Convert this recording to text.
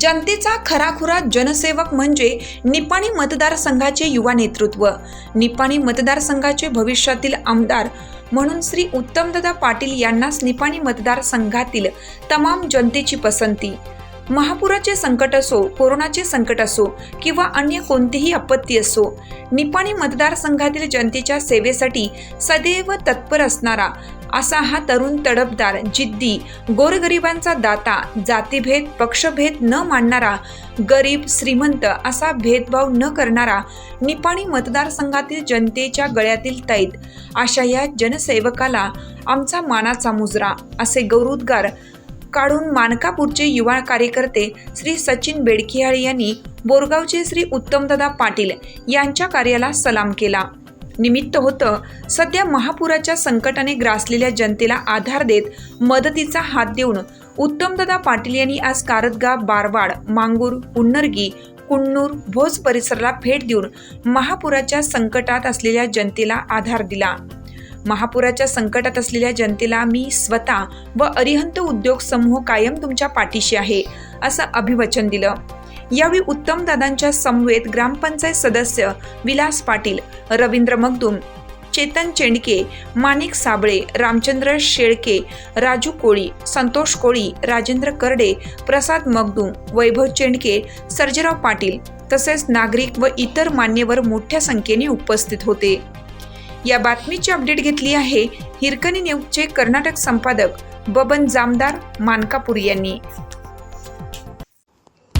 जनतेचा खराखुरा जनसेवक म्हणजे निपाणी मतदारसंघाचे युवा नेतृत्व. निपाणी मतदारसंघाचे भविष्यातील आमदार म्हणून श्री उत्तमदादा पाटील यांनाच निपाणी मतदारसंघातील तमाम जनतेची पसंती. महापुराचे संकट असो कोरोनाचे संकट असो किंवा अन्य कोणतीही आपत्ती असो निपाणी मतदारसंघातील जनतेच्या सेवेसाठी सदैव तत्पर असणारा असा हा तरुण तडफदार जिद्दी गोरगरिबांचा दाता जातीभेद पक्षभेद न मानणारा गरीब श्रीमंत असा भेदभाव न करणारा निपाणी मतदारसंघातील जनतेच्या गळ्यातील तैत. अशा या जनसेवकाला आमचा मानाचा मुजरा असे गौरवोद्गार काढून मानकापूरचे युवा कार्यकर्ते श्री सचिन बेडखियाळे यांनी बोरगावचे श्री उत्तमदादा पाटील यांच्या कार्याला सलाम केला. निमित्त होतं सध्या महापुराच्या संकटाने ग्रासलेल्या जनतेला आधार देत मदतीचा हात देऊन उत्तमदादा पाटील यांनी आज कारदगा बारवाड मांगूर उन्नरगी कुन्नूर भोज परिसराला भेट देऊन महापुराच्या संकटात असलेल्या जनतेला आधार दिला. महापुराच्या संकटात असलेल्या जनतेला मी स्वतः व अरिहंत उद्योग समूह कायम तुमच्या पाठीशी आहे असं अभिवचन दिलं. यावेळी उत्तम दादांच्या समवेत ग्रामपंचायत सदस्य विलास पाटील रवींद्र मगदुम चेतन चेंडके माणिक साबळे रामचंद्र शेळके राजू कोळी संतोष कोळी राजेंद्र करडे प्रसाद मगदू वैभव चेंडके सर्जेराव पाटील तसेच नागरिक व इतर मान्यवर मोठ्या संख्येने उपस्थित होते. या बातमीची अपडेट घेतली आहे हिरकणी न्यूजचे कर्नाटक संपादक बबन जामदार मानकापूर यांनी.